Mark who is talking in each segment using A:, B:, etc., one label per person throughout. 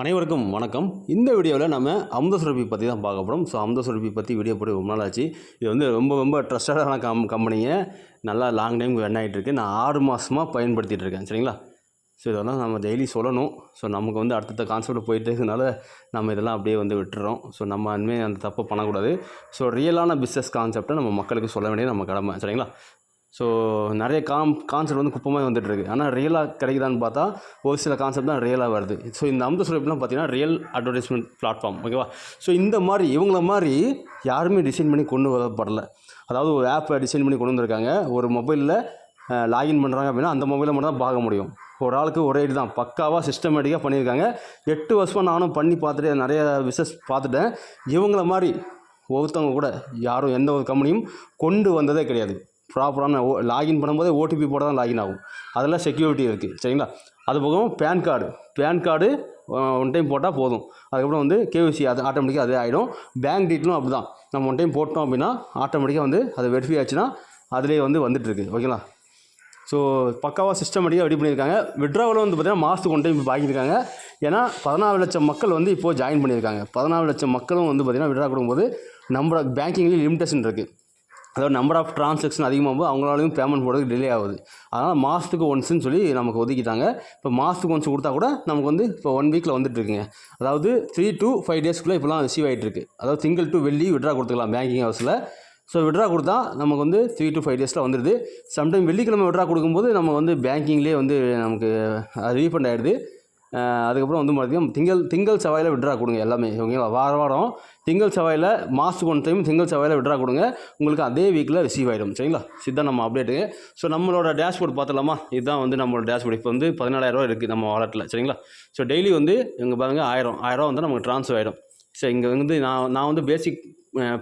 A: அனைவருக்கும் வணக்கம். இந்த வீடியோவில் நம்ம அமுத சுரபி பற்றி தான் பார்க்க போகிறோம் ஸோ அமுத சுரபி பற்றி வீடியோ போட்டு ரொம்ப நாள் ஆச்சு இது வந்து ரொம்ப ரொம்ப ட்ரஸ்டடான கம் கம்பெனியை நல்லா லாங் டைம் ரன் ஆகிட்டு நான் ஆறு மாதமாக பயன்படுத்திகிட்டு இருக்கேன். சரிங்களா? ஸோ இதெல்லாம் நம்ம டெய்லி சொல்லணும். ஸோ நமக்கு வந்து அடுத்தடுத்த கான்செப்ட் போயிட்டு இருக்கனால நம்ம இதெல்லாம் அப்படியே வந்து விட்டுறோம். ஸோ நம்ம இனிமேல் அந்த தப்பு பண்ணக்கூடாது. ஸோ ரியலான பிஸ்னஸ் கான்செப்டை நம்ம மக்களுக்கு சொல்ல வேண்டியது நம்ம கடமை. சரிங்களா? ஸோ நிறைய காம் கான்செப்ட் வந்து குப்பமாக வந்துட்டுருக்கு. ஆனால் ரியலாக கிடைக்குதான்னு பார்த்தா ஒரு சில கான்செப்ட் தான் ரியலாக வருது. ஸோ இந்த அமுத சுரப்பிலாம் பார்த்தீங்கன்னா ரியல் அட்வர்டைஸ்மெண்ட் பிளாட்ஃபார்ம் ஓகேவா ஸோ இந்த மாதிரி இவங்கள மாதிரி யாருமே டிசைன் பண்ணி கொண்டு வரப்படல. அதாவது ஒரு ஆப்பை டிசைன் பண்ணி கொண்டு வந்திருக்காங்க. ஒரு மொபைலில் லாகின் பண்ணுறாங்க அப்படின்னா அந்த மொபைலை மட்டும் தான் பார்க்க முடியும். ஒரு ஆளுக்கு ஒரே இது தான். பக்காவாக சிஸ்டமேட்டிக்காக பண்ணியிருக்காங்க. எட்டு வருஷமாக நானும் பண்ணி பார்த்துட்டு நிறைய பிஸ்னஸ் பார்த்துட்டேன். இவங்கள மாதிரி ஒருத்தவங்க கூட யாரும் எந்த ஒரு கம்பெனியும் கொண்டு வந்ததே கிடையாது. ப்ராப்பரான ஓ லாகின் பண்ணும்போதே ஓடிபி போட தான் லாகின் ஆகும். அதெல்லாம் செக்யூரிட்டி இருக்குது சரிங்களா? அது போக PAN card PAN card one time போட்டால் போதும். அதுக்கப்புறம் வந்து கேவிசி அது ஆட்டோமேட்டிக்காக அதே ஆகிடும் பேங்க் டீட்டெயிலும் அப்படி தான் நம்ம ஒன் டைம் போட்டோம் அப்படின்னா ஆட்டோமேட்டிக்காக வந்து அது வெரிஃபை ஆச்சுன்னா அதிலே வந்து வந்துட்டுருக்கு ஓகேங்களா ஸோ பக்காவாக சிஸ்டமேட்டிக்காக ரெடி பண்ணியிருக்காங்க. விட்ராவில் வந்து பார்த்திங்கன்னா மாதத்துக்கு ஒன் டைம் இப்போ ஏன்னா பதினாலு லட்சம் மக்கள் வந்து இப்போது ஜாயின் பண்ணியிருக்காங்க. பதினாலு லட்சம் மக்களும் வந்து பார்த்திங்கன்னா விட்ரா கொடுக்கும்போது நம்ம பேங்கிங்லேயும் லிமிடேஷன் இருக்குது அதாவது நம்பர் ஆஃப் ட்ரான்சாக்ஷன் அதிகமாகும்போது அவங்களாலையும் பேமெண்ட் போடுறதுக்கு டிலே ஆகுது. அதனால் மாதத்துக்கு ஒன்ஸ்னு சொல்லி நமக்கு ஒதுக்கிட்டாங்க. இப்போ மாதத்துக்கு ஒன்ஸ் கொடுத்தா கூட நமக்கு வந்து இப்போ ஒன் வீக்கில் வந்துட்டுருக்குங்க அதாவது த்ரீ டூ ஃபைவ் டேஸ்க்குள்ளே இப்போலாம் ரிசீவ் ஆகிட்டுருக்கு அதாவது திங்கள் டு வெள்ளி விட்ரா கொடுத்துக்கலாம் பேங்கிங் ஹவுஸில் ஸோ விட்ரா கொடுத்தா நமக்கு வந்து த்ரீ டு ஃபைவ் டேஸில் வந்துடுது சம்டைம் வெள்ளிக்கிழமை விட்ரா கொடுக்கும்போது நம்ம வந்து பேங்கிங்லேயே வந்து நமக்கு ரீஃபண்ட் ஆகிடுது அதுக்கப்புறம் வந்து பார்த்தீங்கன்னா திங்கள் திங்கள் செவ்வாயில் விட்ரா கொடுங்க எல்லாமே ஓகேங்களா வார வாரம் திங்கள் செவ்வாயில் மாதத்துக்கு ஒன் டைம் திங்கள் செவ்வாயில் விட்ரா கொடுங்க. உங்களுக்கு அதே வீக்கில் ரிசீவ் ஆகிடும் சரிங்களா? இதுதான் நம்ம அப்டேட்டுங்க ஸோ நம்மளோட டேஷ்போர்ட் பார்த்தலாமா இதுதான் வந்து நம்மளோட டேஷ்போர்ட் இப்போ வந்து பதினாலாயிரரூவா இருக்குது நம்ம வாலெட்டில் சரிங்களா? ஸோ டெய்லி வந்து இங்கே பாருங்கள் ஆயிரம் ஆயிரம் வந்து நமக்கு ட்ரான்ஸ்ஃபர் ஆகிடும் சரி இங்கே வந்து நான் நான் வந்து பேசிக்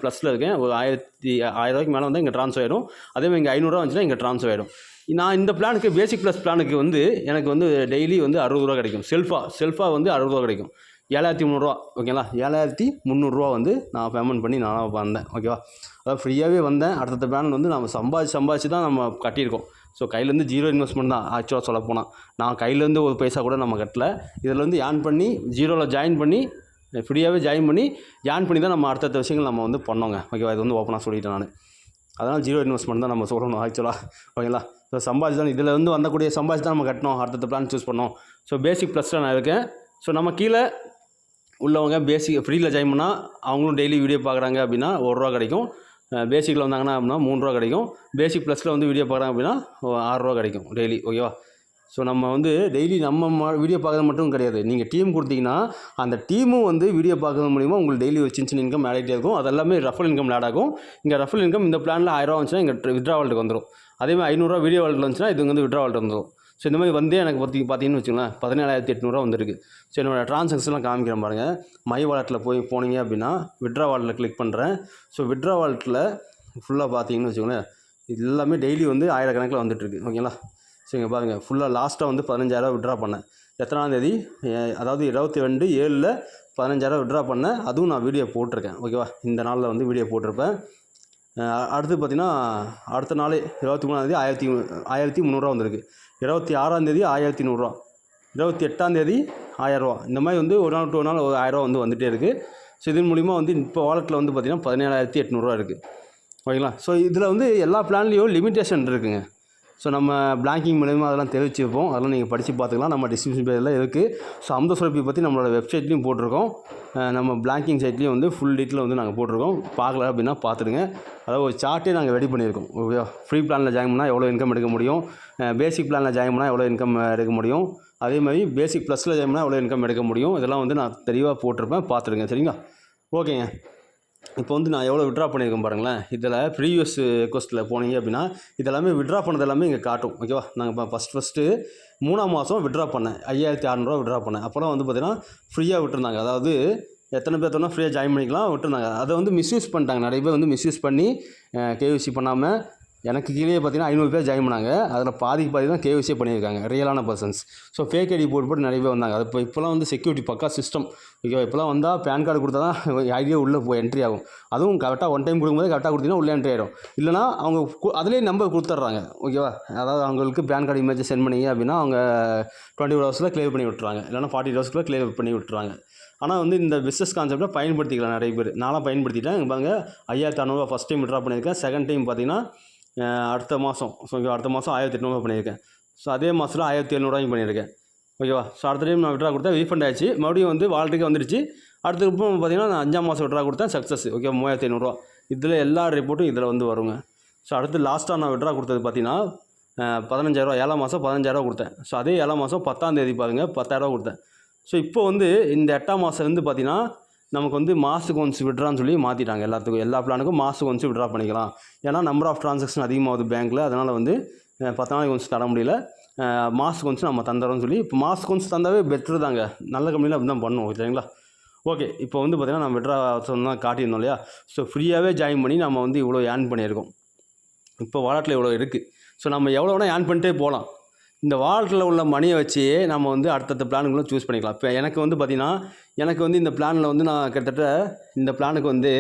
A: ப்ளஸில் இருக்கேன். ஒரு ஆயிரத்தி ஆயிரரூவாய்க்கு மேலே வந்து இங்கே ட்ரான்ஸ்ஃபர் ஆகிடும் அதே மாதிரி இங்கே ஐநூறுரூவா வந்துச்சுன்னா இங்கே ட்ரான்ஸ்ஃபர் ஆகிடும் நான் இந்த பிளானுக்கு பேசிக் ப்ளஸ் பிளானுக்கு வந்து எனக்கு வந்து டெய்லி வந்து அறுபது ரூபா கிடைக்கும். செல்ஃபாக செல்ஃபாக வந்து அறுபது ரூபா கிடைக்கும். ஏழாயிரத்தி முந்நூறுரூவா ஓகேங்களா ஏழாயிரத்தி முந்நூறுரூவா வந்து நான் பேமெண்ட் பண்ணி நானாக வந்தேன் ஓகேவா அதாவது ஃப்ரீயாகவே வந்தேன். அடுத்த பிளான் வந்து நம்ம சம்பாதிச்சு சம்பாதிச்சு தான் நம்ம கட்டியிருக்கோம். ஸோ கையிலேருந்து ஜீரோ இன்வெஸ்ட்மெண்ட் தான் ஆக்சுவலாக சொல்ல போனால் நான் கையிலேருந்து ஒரு பைசா கூட நம்ம கட்டல. இதில் வந்து ஏர்ன் பண்ணி ஜீரோவில் ஜாயின் பண்ணி ஃப்ரீயாகவே ஜாயின் பண்ணி ஜாயின் பண்ணி தான் நம்ம அடுத்தடுத்த விஷயங்கள் நம்ம வந்து பண்ணோங்க ஓகேவா இது வந்து ஓப்பனாக சொல்லிட்டேன் நான். அதனால் ஜீரோ இன்வெஸ்ட்மெண்ட் தான் நம்ம சொல்லணும் ஆக்சுவலாக ஓகேங்களா ஸோ சம்பாதிச்சு தான் இதில் வந்து வந்தக்கூடிய சம்பாதிச்சு தான் நம்ம கட்டணும் அடுத்தடுத்த பிளான் சூஸ் பண்ணோம் ஸோ பேசிக் ப்ளஸில் நான் இருக்கேன். ஸோ நம்ம கீழே உள்ளவங்க பேசிக் ஃப்ரீயில் ஜாயின் பண்ணால் அவங்களும் டெய்லி வீடியோ பார்க்குறாங்க அப்படின்னா ஒரு ரூபா கிடைக்கும். பேசிக்கில் வந்தாங்கன்னா அப்படின்னா மூணு ரூபா கிடைக்கும். பேசிக் ப்ளஸில் வந்து வீடியோ பார்க்குறாங்க அப்படின்னா ஆறுரூவா கிடைக்கும் டெய்லி ஓகேவா ஸோ நம்ம வந்து டெய்லி நம்ம வீடியோ பார்க்குறது மட்டும் கிடையாது. நீங்கள் டீம் கொடுத்தீங்கன்னா அந்த டீமும் வந்து வீடியோ பார்க்குறது மூலிமா உங்களுக்கு டெய்லி ஒரு சின்ன சின்ன இன்கம் ஆடிட்டே இருக்கும். அது எல்லாமே ரஃபல் இன்கம் ஆட் ஆகும். இங்கே ரஃபல் இன்கம் இந்த பிளானில் ஆயிரம் வந்துச்சுன்னா இங்கே விட்ராவல்ட்டுக்கு வந்துடும் அதே மாதிரி ஐநூறுரூவா வீடியோ வால்ட் வந்துச்சுன்னா இது வந்து விட்ரா வாலெட் வந்துடும் ஸோ இந்த மாதிரி வந்து எனக்கு பற்றி பார்த்தீங்கன்னு வச்சுக்கோங்களேன் பதினேழாயிரத்தி எட்நூறுவா வந்திருக்கு. ஸோ என்னோடய ட்ரான்சாக்ஷன்லாம் காமிக்கிறேன் பாருங்கள் மை வாலெட்டில் போய் போனீங்க அப்படின்னா விட்ரா வாலெட்டில் கிளிக் பண்ணுறேன் ஸோ விட்ரா வாலெட்டில் ஃபுல்லாக பார்த்தீங்கன்னு வச்சுக்கோங்களேன் இது எல்லாமே டெய்லி வந்து ஆயிரக்கணக்கில் வந்துட்டுருக்கு. ஓகேங்களா ஸோ இங்கே பாருங்கள் ஃபுல்லாக லாஸ்ட்டாக வந்து பதினஞ்சாயிரம் விட்ரா பண்ணேன். எத்தனாம் தேதி? அதாவது இருபத்தி ரெண்டு ஏழில் பதினஞ்சாயிரம் விட்ரா பண்ணேன். அதுவும் நான் வீடியோ போட்டிருக்கேன். ஓகேவா இந்த நாளில் வந்து வீடியோ போட்டிருப்பேன். அடுத்து பார்த்தீங்கன்னா அடுத்த நாள் இருபத்தி மூணாந்தேதி ஆயிரத்தி ஆயிரத்தி முந்நூறுரூவா வந்திருக்கு. இருபத்தி ஆறாந்தேதி ஆயிரத்தி நூறுரூவா. இருபத்தி எட்டாந்தேதி ஆயிரரூவா இந்த மாதிரி வந்து ஒரு நாள் ஒரு நாள் ஒரு ஆயிரரூவா வந்து வந்துகிட்டே இருக்குது ஸோ இதன் மூலிமா வந்து இப்போ வாலெட்டில் வந்து பார்த்திங்கன்னா பதினேழாயிரத்தி எட்நூறுரூவா இருக்குது ஓகேங்களா? ஸோ இதில் வந்து எல்லா பிளான்லேயும் லிமிட்டேஷன் இருக்குதுங்க ஸோ நம்ம பிளாங்கிங் மூலயமா அதெல்லாம் தெரிவிச்சிருப்போம் அதெல்லாம் நீங்கள் படித்து பார்த்துக்கலாம். நம்ம டிஸ்கிரிப்ஷன் பேஜில் இருக்குது ஸோ அமுத சுரப்பி பற்றி நம்மளோட வெப்சைட்லேயும் போட்டிருக்கோம். நம்ம பிளாங்கிங் சைட்லேயும் வந்து ஃபுல் டீட்டெயில் வந்து நாங்கள் போட்டிருக்கோம். பார்க்கல அப்படின்னா பார்த்துடுங்க. அதாவது ஒரு சார்ட்டே நாங்கள் ரெடி பண்ணியிருக்கோம். ஃப்ரீ பிளானில் ஜாயின் பண்ணால் எவ்வளோ இன்கம் எடுக்க முடியும்? பேசிக் பிளானில் ஜாயின் பண்ணால் எவ்வளோ இன்கம் எடுக்க முடியும்? அதே மாதிரி பேசிக் ப்ளஸில் ஜாயின் பண்ணால் எவ்வளோ இன்கம் எடுக்க முடியும்? இதெல்லாம் வந்து நான் தெளிவாக போட்டிருப்பேன். பார்த்துடுங்க. சரிங்களா? ஓகேங்க. இப்போ வந்து நான் எவ்வளோ விட்ரா பண்ணியிருக்கேன் பாருங்களேன். இதில் ப்ரீவியஸ் கொஸ்ட்டில் போனீங்க அப்படின்னா இதெல்லாமே விட்ரா பண்ணது எல்லாமே இங்கே காட்டும். ஓகேவா நாங்கள் இப்போ ஃபஸ்ட் ஃபஸ்ட்டு மூணாம் மாதம் விட்ரா பண்ணேன். ஐயாயிரத்தி அறநூறுவா விட்ரா பண்ணேன். அப்போலாம் வந்து பார்த்தீங்கன்னா ஃப்ரீயாக விட்டுருந்தாங்க. அதாவது எத்தனை பேர் தோணா ஃப்ரீயாக ஜாயின் பண்ணிக்கலாம் விட்டுருந்தாங்க. அதை வந்து மிஸ்யூஸ் பண்ணிட்டாங்க. நிறைய பேர் வந்து மிஸ்யூஸ் பண்ணி கேவிசி பண்ணாமல் எனக்கு கீழே பார்த்தீங்கன்னா ஐநூறு பேர் ஜாயின் பண்ணாங்க. அதில் பாதிக்கு பாதி தான் கேவிசியே பண்ணியிருக்காங்க. ரியலான பர்சன்ஸ் ஸோ ஃபேக் ஐடி போட்டு போட்டு நிறைய பேர் வந்தாங்க. அது இப்போ இப்போலாம் வந்து செக்யூரிட்டி பக்கா சிஸ்டம் ஓகேவா இப்போலாம் வந்தால் பேன் கார்டு கொடுத்தா தான் ஐடியா உள்ளே போய் என்ட்ரி ஆகும். அதுவும் கரெக்டாக ஒன் டைம் கொடுக்கும்போது கரெக்டாக கொடுத்தீங்கன்னா உள்ளே என்ட்ரி ஆகிடும் இல்லைனா அவங்க கு- அதிலே நம்பர் கொடுத்துட்றாங்க. ஓகேவா அதாவது அவங்களுக்கு பேன் கார்டு இமேஜ் சென்ட் பண்ணீங்க அப்படின்னா அவங்க டுவெண்ட்டி ஃபோர் ஹவர்ஸில் கிளியர் பண்ணி விட்டுறாங்க இல்லைனா ஃபார்ட்டி ஹவர்ஸ்க்குள்ளே கிளியர் பண்ணி விட்டுறாங்க ஆனால் வந்து இந்த பிஸ்னஸ் கான்செப்டை பயன்படுத்திக்கலாம் நிறைய பேர். நானும் பயன்படுத்திட்டேன். பாருங்க ஐயாயிரத்தி அறநூறுவா ஃபஸ்ட் டைம் விட்ரா பண்ணியிருக்கேன். செகண்ட் டைம் பார்த்தீங்கன்னா அடுத்த மாதம். ஸோ அடுத்த மாதம் ஆயிரத்தி எட்நூறுவா பண்ணியிருக்கேன். ஸோ அதே மாதத்தில் ஆயிரத்தி எழுநூறுவாயும் பண்ணியிருக்கேன். ஓகேவா ஸோ அடுத்த டைம் நான் விட்ரா கொடுத்தா ரீஃபண்ட் ஆயிடுச்சு. மறுபடியும் வந்து வாழ்க்கைக்கு வந்துடுச்சு. அடுத்த இப்போ பார்த்தீங்கன்னா நான் அஞ்சாம் மாதம் விட்ரா கொடுத்தேன். சக்ஸஸ் ஓகே மூவாயிரத்தி ஐநூறுரூவா இதில் எல்லா ரிப்போர்ட்டும் இதில் வந்து வருங்க. ஸோ அடுத்து லாஸ்ட்டாக நான் விட்ரா கொடுத்தது பார்த்தீங்கன்னா அஹ், பதினஞ்சாயிரரூவா ஏழாம் மாதம் பதினஞ்சாயிரரூவா கொடுத்தேன். ஸோ அதே ஏழாம் மாதம் பத்தாம் தேதி பாருங்க பத்தாயிரரூவா கொடுத்தேன். ஸோ இப்போ வந்து இந்த எட்டாம் மாதம் வந்து பார்த்தீங்கன்னா நமக்கு வந்து மாதத்துக்கு ஒன்ஸ் விட்ரான்னு சொல்லி மாற்றிட்டாங்க எல்லாத்துக்கும் எல்லா பிளானுக்கும் மாதத்துக்கு ஒன்ஸ் விட்ரா பண்ணிக்கலாம். ஏன்னா நம்பர் ஆஃப் ட்ரான்சாக்ஷன் அதிகமாகுது பேங்க்கில் அதனால் வந்து பத்து நாளைக்கு ஒன்ஸ் தர முடியல. மாதத்துக்கு ஒன்ஸ் நம்ம தந்துடுறோம்னு சொல்லி இப்போ மாதத்துக்கு ஒன்ஸ் தந்தாவே பெட்ரு தாங்க. நல்ல கம்பெனியில் அப்படி தான் பண்ணுவோம் சரிங்களா? ஓகே இப்போ வந்து பார்த்திங்கன்னா நம்ம விட்ரா சொன்னால் காட்டியிருந்தோம் இல்லையா? ஸோ ஃப்ரீயாகவே ஜாயின் பண்ணி நம்ம வந்து இவ்வளோ ஏர்ன் பண்ணியிருக்கோம். இப்போ வாலெட்டில் இவ்வளோ இருக்குது ஸோ நம்ம எவ்வளோ வேணால் ஏர்ன் பண்ணிட்டே போகலாம். இந்த வாலெட்டில் உள்ள மணியை வச்சு நம்ம வந்து அடுத்தடுத்த பிளானுங்களும் சூஸ் பண்ணிக்கலாம். இப்போ எனக்கு வந்து பார்த்திங்கன்னா எனக்கு வந்து இந்த பிளானில் வந்து நான் கிட்டத்தட்ட இந்த பிளானுக்கு வந்து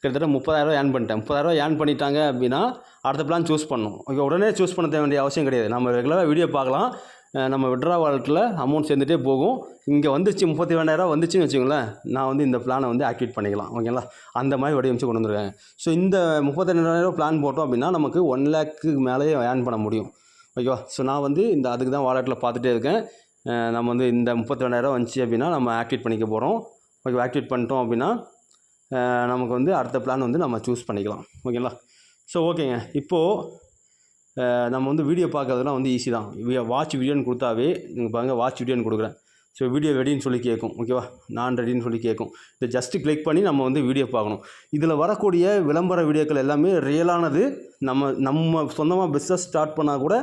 A: கிட்டத்தட்ட முப்பதாயிரரூவா ஏர்ன் பண்ணிட்டேன். முப்பதாயிரரூவா ஏர்ன் பண்ணிட்டாங்க அப்படின்னா அடுத்த பிளான் சூஸ் பண்ணணும். ஓகே உடனே சூஸ் பண்ண வேண்டிய அவசியம் கிடையாது. நம்ம ரெகுலராக வீடியோ பார்க்கலாம். நம்ம விட்ரா வாலெட்டில் அமௌண்ட் சேர்ந்துட்டே போகும். இங்கே வந்துச்சு முப்பத்தி ரெண்டாயிரம் வந்துச்சுன்னு வச்சுங்களேன் நான் வந்து இந்த பிளானை வந்து ஆக்டிவேட் பண்ணிக்கலாம். ஓகேங்களா அந்த மாதிரி வடிவமைச்சு கொண்டு வந்துருக்காங்க ஸோ இந்த முப்பத்தி ரெண்டாயிரம் பிளான் போட்டோம் அப்படின்னா நமக்கு ஒன் லேக்கு மேலேயே ஏர்ன் பண்ண முடியும். ஓகேவா? ஸோ நான் வந்து இந்த அதுக்கு தான் வாலெட்டில் பார்த்துட்டே இருக்கேன். நம்ம வந்து இந்த முப்பத்தி ரெண்டாயிரம் வந்துச்சு அப்படின்னா நம்ம ஆக்டிவேட் பண்ணிக்க போகிறோம் ஓகே ஆக்டிவேட் பண்ணிட்டோம் அப்படின்னா நமக்கு வந்து அடுத்த பிளான் வந்து நம்ம சூஸ் பண்ணிக்கலாம். ஓகேங்களா? ஸோ ஓகேங்க இப்போது நம்ம வந்து வீடியோ பார்க்கறதுலாம் வந்து ஈஸி தான். வாட்ச் வீடியோன்னு கொடுத்தாவே நீங்கள் பாருங்கள் வாட்ச் வீடியோன்னு கொடுக்குறேன். ஸோ வீடியோ ரெடின்னு சொல்லி கேட்கும் ஓகேவா நான் ரெடின்னு சொல்லி கேட்கும் இதை ஜஸ்ட்டு கிளிக் பண்ணி நம்ம வந்து வீடியோ பார்க்கணும். இதில் வரக்கூடிய விளம்பர வீடியோக்கள் எல்லாமே ரியலானது நம்ம நம்ம சொந்தமாக பிஸ்னஸ் ஸ்டார்ட் பண்ணால் கூட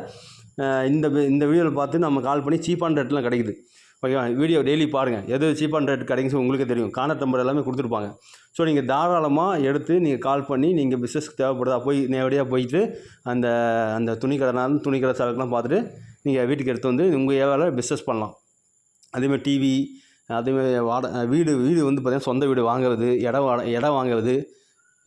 A: இந்த இந்த வீடியோவில் பார்த்து நம்ம கால் பண்ணி சீப்பான ரேட்லாம் கிடைக்குது. ஓகேவா வீடியோ டெய்லி பாருங்கள் எது சீப்பான ரேட் கிடைக்குன்னு உங்களுக்கு தெரியும். கான்டாக்ட் நம்பர் எல்லாமே கொடுத்துருப்பாங்க. ஸோ நீங்கள் தாராளமாக எடுத்து நீங்கள் கால் பண்ணி நீங்கள் பிஸ்னஸ்க்கு தேவைப்படுதா போய் நேரடியாக போயிட்டு அந்த அந்த துணி கடைனாலும் துணி கடை சரக்குலாம் பார்த்துட்டு நீங்கள் வீட்டுக்கு எடுத்து வந்து உங்கள் ஏரியாவில் பிஸ்னஸ் பண்ணலாம். அதேமாதிரி டிவி அதேமாதிரி வாட வீடு வீடு வந்து பார்த்திங்கன்னா சொந்த வீடு வாங்குறது இடம் வாட இடம் வாங்குறது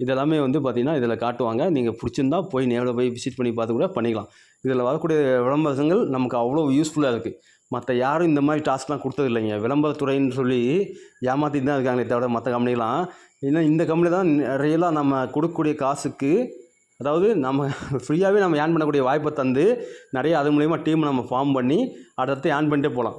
A: இதெல்லாமே வந்து பார்த்திங்கன்னா இதில் காட்டுவாங்க. நீங்கள் பிடிச்சிருந்தா போய் நேரில் போய் விசிட் பண்ணி பார்த்து கூட பண்ணிக்கலாம். இதில் வரக்கூடிய விளம்பரங்கள் நமக்கு அவ்வளோ யூஸ்ஃபுல்லாக இருக்குது மற்ற யாரும் இந்த மாதிரி டாஸ்க்லாம் கொடுத்தது இல்லைங்க விளம்பரத்துறைன்னு சொல்லி ஏமாற்றிட்டு தான் இருக்காங்களே தவிர மற்ற கம்பெனிலாம் ஏன்னா இந்த கம்பெனி தான் ரியலாக நம்ம கொடுக்கக்கூடிய காசுக்கு அதாவது நம்ம ஃப்ரீயாகவே நம்ம ஏர்ன் பண்ணக்கூடிய வாய்ப்பை தந்து நிறைய அது மூலயமா டீம் நம்ம ஃபார்ம் பண்ணி அடுத்து ஏர்ன் பண்ணிட்டே போகலாம்.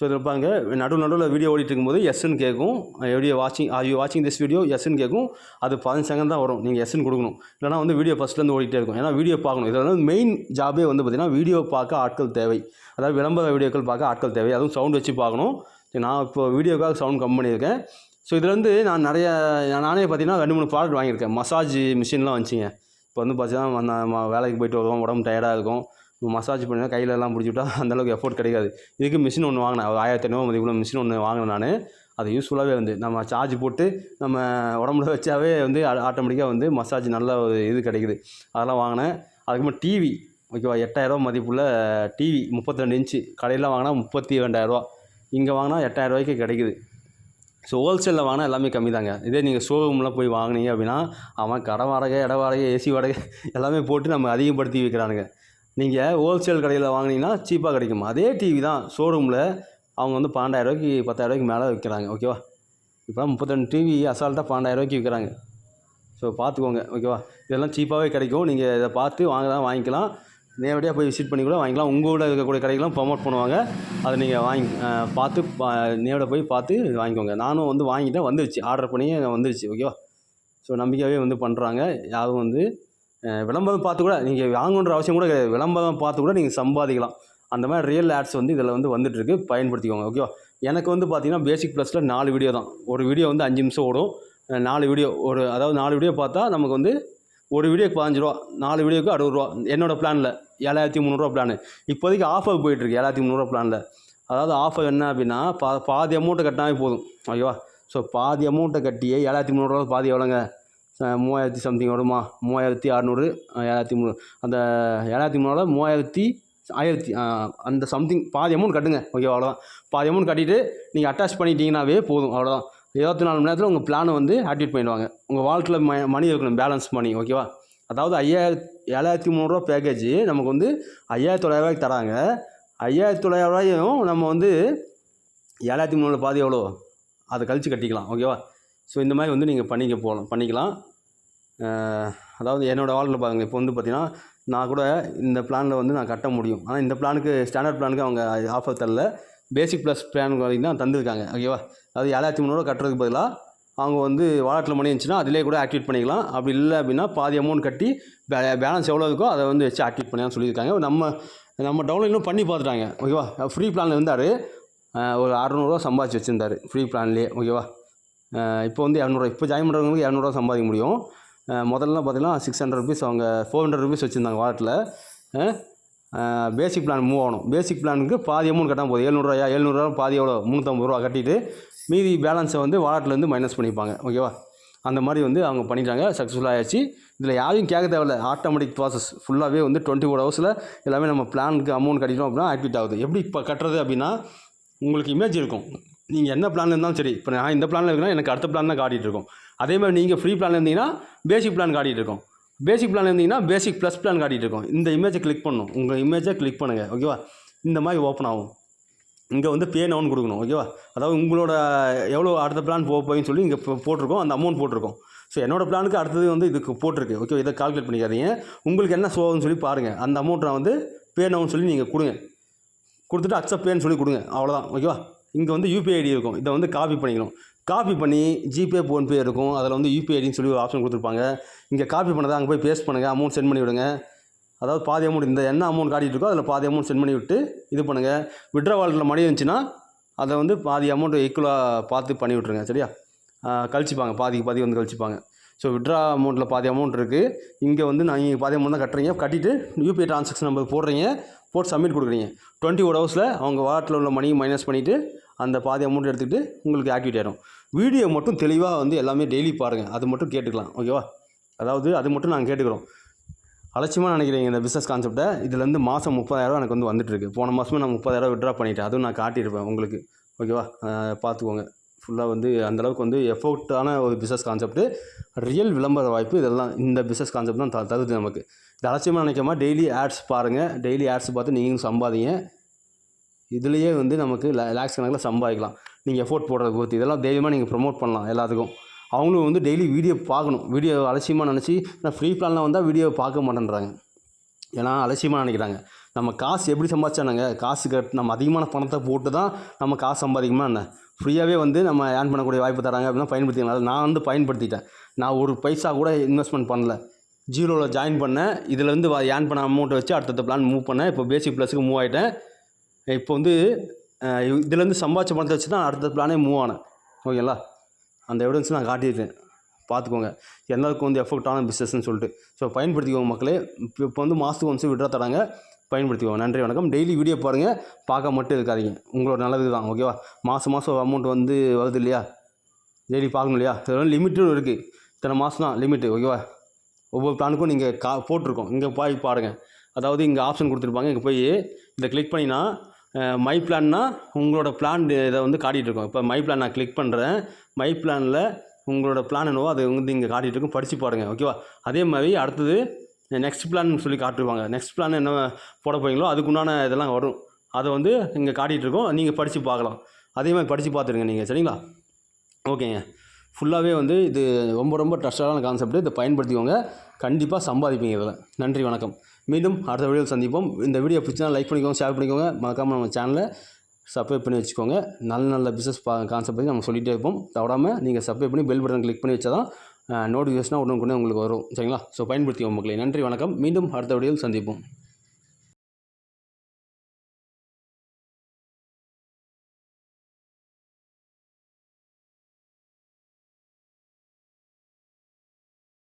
A: ஸோ இதில் பாருங்க நடுவு நடுவில் வீடியோ ஓடிட்டு இருக்கும்போது எஸ்ன்னு கேட்கும். எப்படியோ வாட்சிங் ஆர் யூ வாட்சிங் திஸ் வீடியோ எஸ்ன்னு கேட்கும். அது பதினஞ்சு செகண்ட் தான் வரும். நீங்கள் எஸ்ன்னு கொடுக்கணும். இல்லைனா வந்து வீடியோ ஃபஸ்ட்லேருந்து ஓடிட்டே இருக்கும். ஏன்னா வீடியோ பார்க்கணும். இதில் வந்து மெயின் ஜாபே வந்து பார்த்திங்கன்னா வீடியோ பார்க்க ஆட்கள் தேவை. அதாவது விளம்பர வீடியோக்கள் பார்க்க ஆட்கள் தேவை. அதுவும் சவுண்ட் வச்சு பார்க்கணும். நான் இப்போ வீடியோக்காக சவுண்ட் கம் பண்ணியிருக்கேன். ஸோ இதில் வந்து நான் நிறைய நானே பார்த்தீங்கன்னா ரெண்டு மூணு ப்ராடக்ட் வாங்கியிருக்கேன். மசாஜ் மிஷின்லாம் வந்துச்சிங்க. இப்போ வந்து பார்த்தீங்கன்னா வேலைக்கு போயிட்டு வருவோம். உடம்பு டயர்டாக இருக்கும். மசாஜ் பண்ணி கையிலலாம் எல்லாம் பிடிச்சி அந்தளவுக்கு எஃபோர்ட் கிடைக்காது. இதுக்கு மிஷின் ஒன்று வாங்கினேன். ஒரு ஆயிரத்தி ஐநூறு மதிப்புள்ள மிஷின் ஒன்று வாங்கினேன் நான். அது யூஸ்ஃபுல்லாகவே வந்து நம்ம சார்ஜ் போட்டு நம்ம உடம்புல வச்சாவே வந்து ஆட்டோமேட்டிக்காக வந்து மசாஜ் நல்ல ஒரு இது கிடைக்குது. அதெல்லாம் வாங்கினேன். அதுக்கப்புறம் டிவி ஓகேவா? எட்டாயிரரூவா மதிப்புள்ள டிவி முப்பத்தி ரெண்டு இன்ச்சு கடையில் வாங்கினா முப்பத்தி ரெண்டாயிரரூவா இங்கே வாங்கினா எட்டாயிரம் ரூபாய்க்கு கிடைக்குது. ஸோ ஹோல்சேலில் வாங்கினா எல்லாமே கம்மி தாங்க இதே நீங்கள் ஷோரூம்லாம் போய் வாங்குனீங்க அப்படின்னா அவன் கடை வாடகை இட வாடகை ஏசி வாடகை எல்லாமே போட்டு நம்ம அதிகப்படுத்தி விற்கிறானுங்க நீங்கள் ஹோல்சேல் கடையில் வாங்குனீங்கன்னா சீப்பாக கிடைக்கும்? அதே டிவி தான். ஷோரூமில் அவங்க வந்து பன்னெண்டாயிரரூவாய்க்கு பத்தாயிரரூவாய்க்கு மேலே விற்கிறாங்க ஓகேவா இப்போ முப்பத்தெண்டு டிவி அசால்ட்டாக பன்னெண்டாயிரரூவாய்க்கு விற்கிறாங்க ஸோ பார்த்துக்கோங்க. ஓகேவா இதெல்லாம் சீப்பாகவே கிடைக்கும். நீங்கள் இதை பார்த்து வாங்கலாம் வாங்கிக்கலாம். நேரடியாக போய் விசிட் பண்ணி கூட வாங்கிக்கலாம். உங்கள் ஊரில் இருக்கக்கூடிய கடைக்கெல்லாம் ப்ரொமோட் பண்ணுவாங்க. அதை நீங்கள் வாங்கி பார்த்து பா நேரில் போய் பார்த்து வாங்கிக்கோங்க. நானும் வந்து வாங்கிட்டேன். வந்துருச்சு. ஆர்டர் பண்ணி வந்துருச்சு. ஓகேவா ஸோ நம்பிக்கையாகவே வந்து பண்ணுறாங்க யாரும் வந்து விளம்பரம் பார்த்து கூட நீங்கள் வாங்கணுன்ற அவசியம் கூட கிடையாது. விளம்பரம் பார்த்து கூட நீங்கள் சம்பாதிக்கலாம். அந்த மாதிரி ரியல் ஆட்ஸ் வந்து இதில் வந்து வந்துட்டுருக்கு. பயன்படுத்திக்கோங்க ஓகேவா எனக்கு வந்து பார்த்தீங்கன்னா பேசிக் ப்ளஸில் நாலு வீடியோ தான். ஒரு வீடியோ வந்து அஞ்சு நிமிஷம் ஓடும். நாலு வீடியோ ஒரு அதாவது நாலு வீடியோ பார்த்தா நமக்கு வந்து ஒரு வீடியோக்கு பதினஞ்சு ரூபா நாலு வீடியோக்கு அறுபது ரூபா. என்னோடய பிளானில் ஏழாயிரத்தி முந்நூறுரூவா பிளான் இப்போதைக்கு ஆஃபர் போயிட்டுருக்கு ஏழாயிரத்தி முந்நூறுரூவா பிளானில் அதாவது ஆஃபர் என்ன அப்படின்னா பா பாதி அமௌண்ட்டை கட்டினாவே போதும். ஓகேவா ஸோ பாதி அமௌண்ட்டை கட்டியே ஏழாயிரத்தி முந்நூறுரூவா பாதி எவ்வளோங்க? மூவாயிரத்தி சம்திங் வருமா? மூவாயிரத்தி அறநூறு ஏழாயிரத்தி மூணு அந்த ஏழாயிரத்தி மூணோட மூவாயிரத்தி ஆயிரத்தி அந்த சம்திங் பாதி அமௌண்ட் கட்டுங்க. ஓகே அவ்வளோதான் பாதி அமௌண்ட் கட்டிட்டு நீங்கள் அட்டாச் பண்ணிட்டீங்கன்னாவே போதும். அவ்வளோதான் இருபத்தி நாலு மணி நேரத்தில் உங்கள் பிளானை வந்து ஆக்டிவேட் பண்ணிடுவாங்க. உங்கள் வாழ்க்கையில் ம மணி இருக்கணும் பேலன்ஸ் மணி ஓகேவா அதாவது ஐயாயிரத்தி ஏழாயிரத்தி முந்நூறுரூவா பேக்கேஜ் நமக்கு வந்து ஐயாயிரத்தி தொள்ளாயிரரூவாய்க்கு தராங்க. ஐயாயிரத்தி தொள்ளாயிரரூவாயும் நம்ம வந்து ஏழாயிரத்தி முந்நூறு பாதி எவ்வளோ அதை கழித்து கட்டிக்கலாம் ஓகேவா ஸோ இந்த மாதிரி வந்து நீங்கள் பண்ணிக்க போகலாம் பண்ணிக்கலாம். அதாவது என்னோடய வாழ்க்கையில் பாருங்கள் இப்போ வந்து பார்த்திங்கன்னா நான் கூட இந்த பிளானில் வந்து நான் கட்ட முடியும். ஆனால் இந்த பிளானுக்கு ஸ்டாண்டர்ட் பிளானுக்கு அவங்க ஆஃபர் தரல. பேசிக் ப்ளஸ் பிளான் வரைக்கும் தான் தந்திருக்காங்க. ஓகேவா அதாவது ஏழாயிரத்தி முந்நூறுவா கட்டுறதுக்கு பதிலாக அவங்க வந்து வாலெட்டில் மணி இருந்துச்சுன்னா அதிலே கூட ஆக்டிவேட் பண்ணிக்கலாம். அப்படி இல்லை அப்படின்னா பாதி அமௌண்ட் கட்டி பே பேலன்ஸ் எவ்வளோ இருக்கோ அதை வந்து வச்சு ஆக்டிவேட் பண்ணலாம் சொல்லியிருக்காங்க. நம்ம நம்ம டவுன்லோடும் பண்ணி பார்த்துட்டாங்க. ஓகேவா ஃப்ரீ பிளானில் இருந்தார். ஒரு அறநூறுவா சம்பாதிச்சு வச்சுருந்தார். ஃப்ரீ பிளான்லேயே ஓகேவா இப்போ வந்து இரநூறுவா. இப்போ ஜாயின் பண்ணுறவங்களுக்கு இரநூறுவா சம்பாதிக்க முடியும். முதல்லாம் பார்த்திங்கன்னா பார்த்தீங்கன்னா சிக்ஸ் ஹண்ட்ரட் ருபீஸ் அவங்க ஃபோர் ஹண்ட்ரட் ருபீஸ் வச்சுருந்தாங்க வாலெட்டில் பேசிக் பிளான் மூவ் ஆகணும். பேசிக் பிளானுக்கு பாதி அமௌண்ட் கட்டாமல் போகுது எழுநூறுவாயா எழுநூறுவா பாதி எவ்வளோ? முந்நூற்றம்பது ரூபா கட்டிட்டு மீதி பேலன்ஸை வந்து வாலெட்லேருந்து மைனஸ் பண்ணிப்பாங்க. ஓகேவா அந்த மாதிரி வந்து அவங்க பண்ணிட்டாங்க. சக்ஸஸ்ஃபுல்லாக ஆயிடுச்சு இதில் யாரையும் கேட்க தேவையில்ல. ஆட்டோமேட்டிக் ப்ராசஸ் ஃபுல்லாகவே வந்து டுவெண்ட்டி ஃபோர் ஹவர்ஸில் எல்லாமே நம்ம பிளானுக்கு அமௌண்ட் கட்டிட்டோம் அப்படின்னா ஆக்டிவேட் ஆகுது. எப்படி இப்போ கட்டுறது அப்படின்னா உங்களுக்கு இமேஜ் இருக்கும். நீங்கள் என்ன பிளான் இருந்தாலும் சரி. இப்போ நான் இந்த பிளானில் இருக்குன்னா எனக்கு அடுத்த பிளான் தான் காட்டிகிட்டு இருக்கும். அதே மாதிரி நீங்கள் ஃப்ரீ பிளான் இருந்தீங்கன்னா பேசிக் பிளான் காட்டிகிட்டு இருக்கோம். பேசிக் பிளான் இருந்தீங்கன்னா பேசிக் ப்ளஸ் பிளான் காட்டிகிட்டு இருக்கோம். இந்த இமேஜை கிளிக் பண்ணணும். உங்கள் இமேஜை கிளிக் பண்ணுங்கள் ஓகேவா இந்த மாதிரி ஓப்பன் ஆகும். இங்கே வந்து பே நவுன் கொடுக்கணும். ஓகேவா அதாவது உங்களோட எவ்வளோ அடுத்த பிளான் போக போயின்னு சொல்லி இங்கே இப்போ போட்டிருக்கோம். அந்த அமௌண்ட் போட்டிருக்கோம். ஸோ என்னோடய பிளானுக்கு அடுத்தது வந்து இதுக்கு போட்டிருக்கு. ஓகே இதை கால்குலேட் பண்ணிக்காதீங்க. உங்களுக்கு என்ன ஷோன்னு சொல்லி பாருங்கள் அந்த அமௌண்ட்டை வந்து பே நவுன் சொல்லி நீங்கள் கொடுங்க. கொடுத்துட்டு அக்செப்ட் பேன்னு சொல்லி கொடுங்க. அவ்வளோதான் ஓகேவா இங்கே வந்து யூபிஐ ஐடி இருக்கும். இதை வந்து காப்பி பண்ணிக்கணும். காப்பி பண்ணி ஜிபே ஃபோன்பே இருக்கும். அதில் வந்து யூபிஐ ஐடின்னு சொல்லி ஒரு ஆப்ஷன் கொடுத்துருப்பாங்க. இங்கே காப்பி பண்ணதை அங்கே போய் பேஸ்ட் பண்ணுங்கள் அமௌண்ட் சென்ட் பண்ணி விடுங்க. அதாவது பாதி அமௌண்ட் இந்த என்ன அமௌண்ட் காட்டிகிட்டு இருக்கோ அதில் பாதி அமௌண்ட் சென்ட் பண்ணி விட்டு இது பண்ணுங்கள் விட்ரா வாலெட்டில் மணி இருந்துச்சுன்னா அதை வந்து பாதி அமௌண்ட் ஈக்குவலாக பார்த்து பண்ணி விட்ருங்க சரியா? கழிச்சுப்பாங்க. பாதிக்கு பாதி வந்து கழிச்சுப்பாங்க. ஸோ விட்ரா அமௌண்ட்டில் பாதி அமௌண்ட் இருக்குது இங்கே வந்து நான் இங்கே பாதி அமௌண்ட் தான் கட்டுறீங்க. கட்டிட்டு யூபிஐ ட்ரான்சாக்ஷன் நம்பர் போடுறீங்க. போட்டு சப்மிட் கொடுக்குறீங்க. டுவெண்ட்டி ஒரு ஹவர்ஸில் அவங்க வாலெட்டில் உள்ள மணியை மைனஸ் பண்ணிவிட்டு அந்த பாதி அமௌண்ட் எடுத்துக்கிட்டு உங்களுக்கு ஆக்டிவேட் ஆகிடும் வீடியோ மட்டும் தெளிவாக வந்து எல்லாமே டெய்லி பாருங்கள் அது மட்டும் கேட்டுக்கலாம். ஓகேவா அதாவது அது மட்டும் நாங்கள் கேட்டுக்கிறோம். அலட்சியமாக நினைக்கிறீங்க இந்த பிஸ்னஸ் கான்செப்ட்டை இதுலேருந்து மாதம் முப்பதாயிரம் எனக்கு வந்து வந்துட்டுருக்கு போன மாதமே நான் முப்பதாயிரம் விட்ரா பண்ணிட்டேன். அதுவும் நான் காட்டியிருப்பேன் உங்களுக்கு. ஓகேவா பார்த்துக்கோங்க ஃபுல்லாக வந்து அந்தளவுக்கு வந்து எஃபோர்ட்டான ஒரு பிஸ்னஸ் கான்செப்ட்டு ரியல் விளம்பர வாய்ப்பு இதெல்லாம் இந்த பிஸ்னஸ் கான்செப்ட் தான் த தருது நமக்கு. இது அலட்சியமாக நினைக்காம டெய்லி ஆட்ஸ் பாருங்கள் டெய்லி ஆட்ஸ் பார்த்து நீங்களும் சம்பாதிங்க. இதுலேயே வந்து நமக்கு லேக்ஸ் கணக்கில் சம்பாதிக்கலாம். நீங்கள் எஃபோர்ட் போடுறத பொறுத்து இதெல்லாம் தைரியமாக நீங்கள் ப்ரொமோட் பண்ணலாம் எல்லாத்துக்கும். அவங்களும் வந்து டெய்லி வீடியோ பார்க்கணும். வீடியோ அலட்சியமாக நினச்சி நான் ஃப்ரீ பிளானில் வந்தால் வீடியோ பார்க்க மாட்டேன்றாங்க. ஏன்னா அலட்சியமாக நினைக்கிறாங்க. நம்ம காசு எப்படி சம்பாதிச்சானுங்க? காசு கட் நம்ம அதிகமான பணத்தை போட்டு தான் நம்ம காசு சம்பாதிக்கணுமா என்ன? ஃப்ரீயாகவே வந்து நம்ம ஏர்ன் பண்ணக்கூடிய வாய்ப்பு தராங்க அப்படின்னா பயன்படுத்திக்கலாம் நான் வந்து பயன்படுத்திட்டேன். நான் ஒரு பைசா கூட இன்வெஸ்ட்மெண்ட் பண்ணல. ஜீரோவில் ஜாயின் பண்ணேன். இதுலேருந்து ஏர்ன் பண்ண அமௌண்ட்டை வச்சு அடுத்தடுத்த பிளான் மூவ் பண்ணேன். இப்போ பேசிக் ப்ளஸுக்கு மூவ் ஆகிட்டேன் இப்போ வந்து இதுலேருந்து சம்பாதிச்ச பணத்தை வச்சு தான் அடுத்த பிளானே மூவ் ஆனேன். ஓகேங்களா அந்த எவிடன்ஸ் நான் காட்டியிருக்கேன். பார்த்துக்கோங்க. எல்லாருக்கும் வந்து எஃபெக்டான பிஸ்னஸ்ன்னு சொல்லிட்டு. ஸோ பயன்படுத்திக்கோங்க மக்களே. இப்போ வந்து மாதத்துக்கு ஒன்ஸ் விட்ரா தராங்க. பயன்படுத்திக்கோங்க. நன்றி வணக்கம். டெய்லி வீடியோ பாருங்கள் பார்க்க மட்டும் இருக்காதீங்க. உங்களோட நல்லது தான். ஓகேவா மாதம் மாதம் அமௌண்ட் வந்து வருது இல்லையா? டெய்லி பார்க்கணும் இல்லையா? இதெல்லாம் லிமிட்டும் இருக்குது இத்தனை மாதம் தான் லிமிட்டு ஓகேவா ஒவ்வொரு பிளானுக்கும் நீங்கள் கா போட்டிருக்கோம். இங்கே போய் பாருங்கள் அதாவது இங்கே ஆப்ஷன் கொடுத்துருப்பாங்க. இங்கே போய் இதை கிளிக் பண்ணினா மை பிளான்னா உங்களோட பிளான் இதை வந்து காட்டிகிட்டு இருக்கோம். இப்போ மை பிளான் நான் கிளிக் பண்ணுறேன் மை பிளானில் உங்களோட பிளான் என்னவோ அது வந்து இங்கே காடிகிட்டுருக்கும் படித்து பாருங்கள் ஓகேவா அதே மாதிரி அடுத்தது நெக்ஸ்ட் பிளான் சொல்லி காட்டுவாங்க நெக்ஸ்ட் பிளான் என்ன போட போகிறீங்களோ அதுக்குண்டான இதெல்லாம் வரும். அதை வந்து இங்கே காட்டிகிட்ருக்கோம் நீங்கள் படித்து பார்க்கலாம். அதே மாதிரி படித்து பார்த்துருங்க நீங்கள் சரிங்களா? ஓகேங்க ஃபுல்லாகவே வந்து இது ரொம்ப ரொம்ப ட்ரஸ்டான கான்செப்ட் இதை பயன்படுத்திக்கோங்க. கண்டிப்பாக சம்பாதிப்பீங்க இதில். நன்றி வணக்கம். மீண்டும் அடுத்த வீடியோவில் சந்திப்போம். இந்த வீடியோ பிடிச்சினா லைக் பண்ணிக்கோங்க ஷேர் பண்ணிக்கோங்க. மறக்காமல் நம்ம சேனலை சப்ஸ்கிரைப் பண்ணி வச்சுக்கோங்க. நல்ல நல்ல பிஸ்னஸ் பா கான்செப்ட் பற்றி நம்ம சொல்லிகிட்டே இருப்போம். தவிடாமல் நீங்கள் சப்ஸ்கிரைப் பண்ணி பெல் பட்டன் கிளிக் பண்ணி வச்சா தான் நோட்டிஃபிகேஷனாக உடனே உங்களுக்கு வரும். சரிங்களா? ஸோ பயன்படுத்திக்கோங்க மக்களே. நன்றி வணக்கம். மீண்டும் அடுத்த வீடியோவில் சந்திப்போம்.